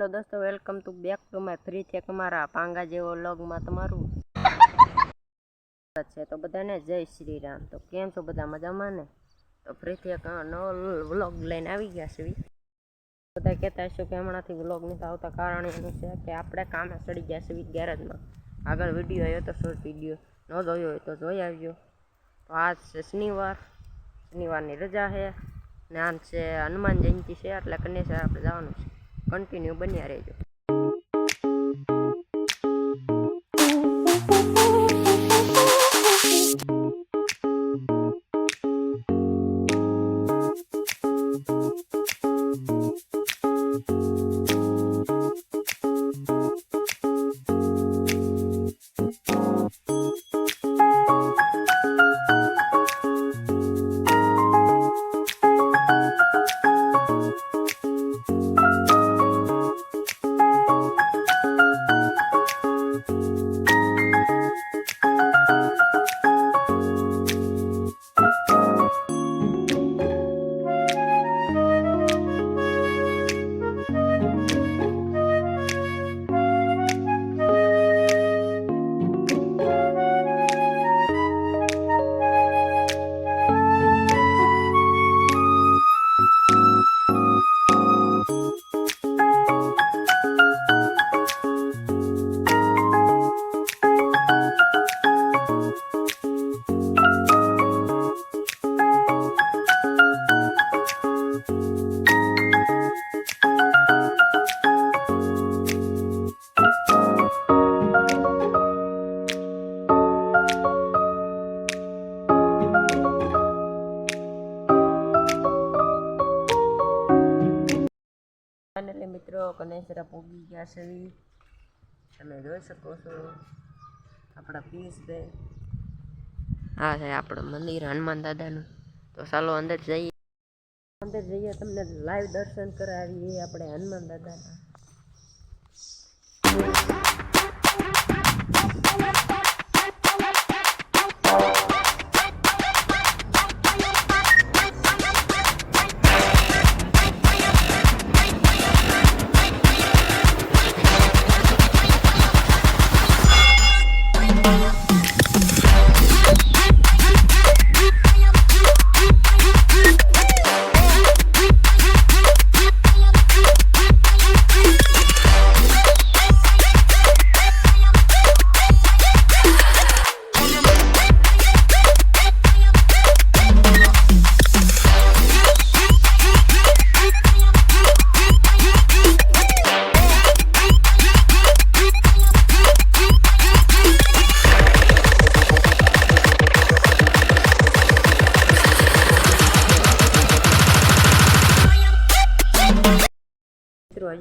Hello દોસ્તો, welcome to back to my free છે મારા પાંગા જેવો લોગમાં તમારું છે. તો બધાને જય શ્રી રામ તો કેમ છો બધા? મજામાં ને? તો ફરીથી એક નવો વ્લોગ લઈને આવી ગયા છે બધા કહેતા હશો કે હમણાંથી વ્લોગ નથી આવતા, કારણ એનું છે કે આપણે કામે ચડી ગયા છે ગેરેજમાં. આગળ વીડિયો આવ્યો તો શોર્ટ વીડિયો. ન જોયો હોય તો જોઈ આવ્યો તો આજ છે શનિવાર. શનિવારની રજા છે. ને આમ છે હનુમાન જયંતિ છે, એટલે કન્યા આપણે જવાનું છે. કન્ટિન્યુ બન્યા રહેજો. ફાઇનલી મિત્રો કનેસરા પૂગી ગયા છે તમે જોઈ શકો છો આપણા પિયુષભાઈ હા છે આપણું મંદિર હનુમાન દાદાનું તો ચાલો અંદર જઈએ અંદર જઈએ તમને લાઈવ દર્શન કરાવીએ આપણે હનુમાન દાદાના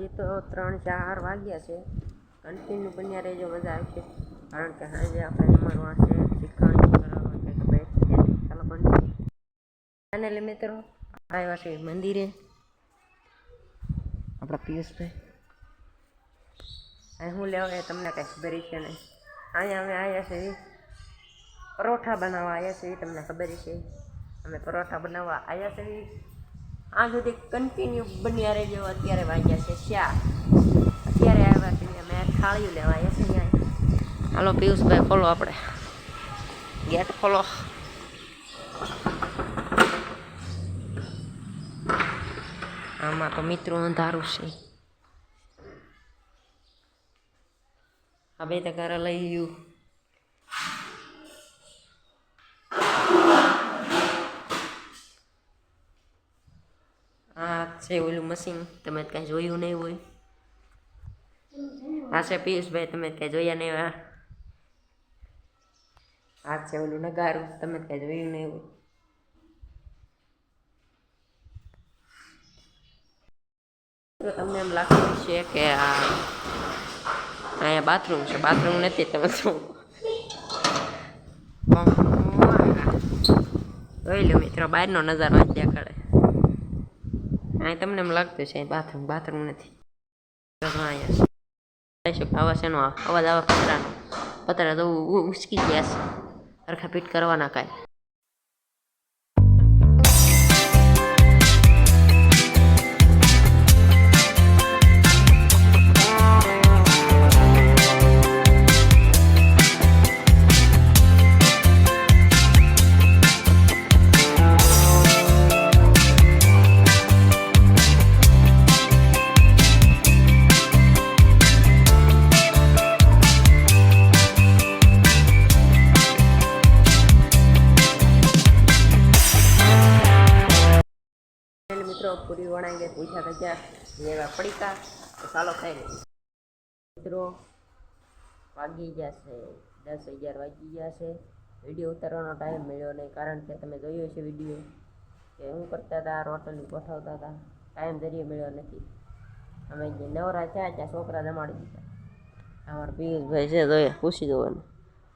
હજી તો ત્રણ, ચાર વાગ્યા છે. કન્ટિન્યુ બન્યા રહેજો, મજા આવશે. કારણ કે સાંજે આપણે અમારું આ છે બે ચાલો ફાઇનલી મિત્રો આવ્યા છે મંદિરે. આપણા પિયુષભાઈ. અહીં હું લેવા એ તમને કંઈ ખબર છે નહીં. અહીંયા અમે આવ્યા છીએ. પરોઠા બનાવવા આવ્યા છીએ, તમને ખબર છે. અમે પરોઠા બનાવવા આવ્યા છીએ. આ સુધી કન્ટિન્યુ બન્યા રહેજો, અત્યારે વાગ્યા છે ચાર. અત્યારે આવ્યા છે મેં થાળીયું લેવા આવ્યા છીએ અહીંયા હાલો, પિયુષભાઈ, ખોલો આપણે. ગેટ ખોલો. આમાં તો મિત્રો અંધારું છે. આ બે ઘરે લઈ ગયું. આ છે ઓલું મશીન તમે કાંઈ જોયું નહીં હોય. આ છે પિયુષભાઈ, તમે કાંઈ જોયા નહીં આ આ છે ઓલું નગારું. તમે કાંઈ જોયું નહીં હોય. તો તમને એમ લાગતું છે કે આ અહીંયા બાથરૂમ છે. બાથરૂમ નથી, તમે શું જોઈ લો મિત્રો, બહારનો નજારો જ દેખાડે અહીં તમને એમ લાગતું છે બાથરૂમ બાથરૂમ નથી. આવા શેનો અવાજ આવે પતરાનો પતરા તો ઉચકી ગયા છે સરખા પીટ કરવાના કાંઈ જો પૂરી વણાઈ ગઈ થયા લેવા એવા પડીકા તો ચાલો ખાઈ લઈએ. મિત્રો, વાગી છે, દસ અગિયાર વાગી છે. વીડિયો ઉતારવાનો ટાઈમ મળ્યો નહીં, કારણ કે તમે જોયો છે વીડિયો કે હું કરતા હતા, રોટલી ગોઠવતા હતા. ટાઈમ જરીએ મળ્યો નથી. અમે જે નવરા થયા ત્યાં છોકરા જમાડી દીધા. અમારા પિયુષભાઈ છે જોઈએ પૂછી જોવાનું.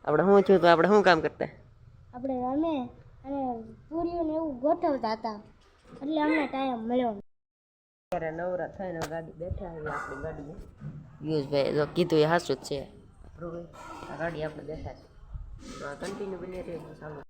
આપણે શું થયું, તો આપણે શું કામ કરતા? આપણે અમે અને પૂરીઓને એવું ગોઠવતા હતા. એટલે અમને ટાઈમ મળ્યો અત્યારે ત્યારે નવરા થઈને ગાડી બેઠા આવી આપણી ગાડીએ. પિયુષભાઈ જો કીધું એ હાસું જ છે. આ ગાડી આપણે બેઠા છે તો કન્ટિન્યુ બની રહી ચાલો.